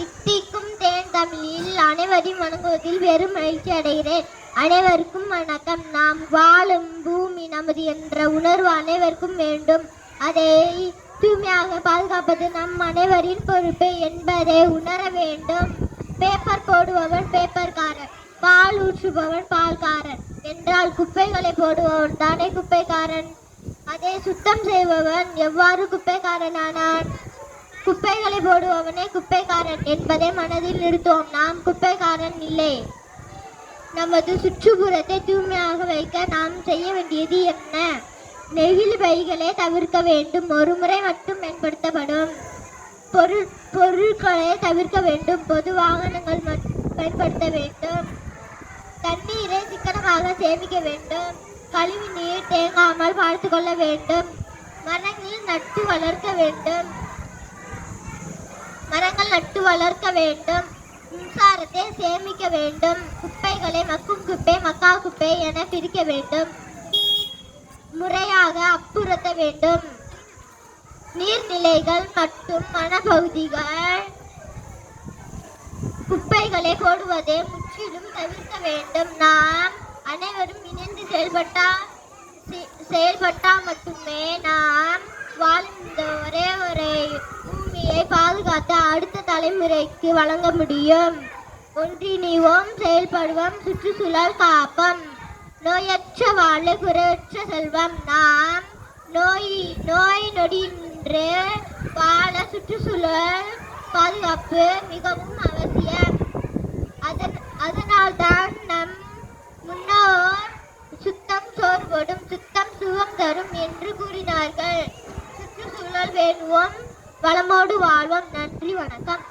தித்திக்கும் தேன் தமிழில் அனைவரையும் வணங்குவதில் வெறும் மகிழ்ச்சி அடைகிறேன். அனைவருக்கும் வணக்கம். நாம் வாழும் பூமி நமது என்ற உணர்வு அனைவருக்கும் வேண்டும். அதை தூய்மையாக பாதுகாப்பது நம் அனைவரின் பொறுப்பு என்பதை உணர வேண்டும். பேப்பர் போடுபவன் பேப்பர்காரன் பால் ஊற்றுபவன் பால்காரன். என்றால் குப்பைகளை போடுபவன் தானே குப்பைக்காரன். அதை சுத்தம் செய்பவன் எவ்வாறு குப்பைக்காரனானான்? குப்பைகளை போடுபவனே குப்பைக்காரன் என்பதை மனதில் நிறுத்துவோம். நாம் குப்பைக்காரன் இல்லை. நமது சுற்றுப்புறத்தை தூய்மையாக வைக்க நாம் செய்ய வேண்டியது என்ன? நெகிழ் பைகளை தவிர்க்க வேண்டும். ஒரு முறை மட்டும் பயன்படுத்தப்படும். பொருள் பொருட்களை தவிர்க்க வேண்டும். பொது வாகனங்கள் மட்- பயன்படுத்த வேண்டும். தண்ணீரை சிக்கனமாக சேமிக்க வேண்டும். கழிவு நீர் தேங்காமல் பார்த்து கொள்ள வேண்டும். மரங்களில் நட்டு வளர்க்க வேண்டும். நட்டு வளர்க்க வேண்டும். மின்சாரத்தை சேமிக்க வேண்டும். குப்பைகளை மக்கும் குப்பை மக்கா குப்பை என பிரிக்க வேண்டும். முறையாக அப்புறத்த வேண்டும். நீர்நிலைகள் மற்றும் வனப்பகுதிகள். குப்பைகளை போடுவதை முற்றிலும் தவிர்க்க வேண்டும். நாம் அனைவரும் இணைந்து செயல்பட்டால் செயல்பட்டால் மட்டுமே நாம் வாழும் இந்த ஒரே ஒரு பூமியை பாதுகாத்து அடுத்த தலைமுறைக்கு வழங்க முடியும். ஒன்றிணைவோம் செயல்படுவோம் சுற்றுச்சூழல் காப்போம். நோயற்ற வாழ குறையற்ற செல்வம். நாம் நோய் நோய் நொடின்று வாழ சுற்றுச்சூழல் பாதுகாப்பு மிகவும் அவசியம். அதன் அதனால்தான் நம் முன்னோர் சுத்தம் சோர்வடும் சுத்தம் சுகம் தரும் என்று கூறினார்கள். சுற்றுச்சூழல் வேண்டுவோம் வளமோடு வாழ்வோம். நன்றி வணக்கம்.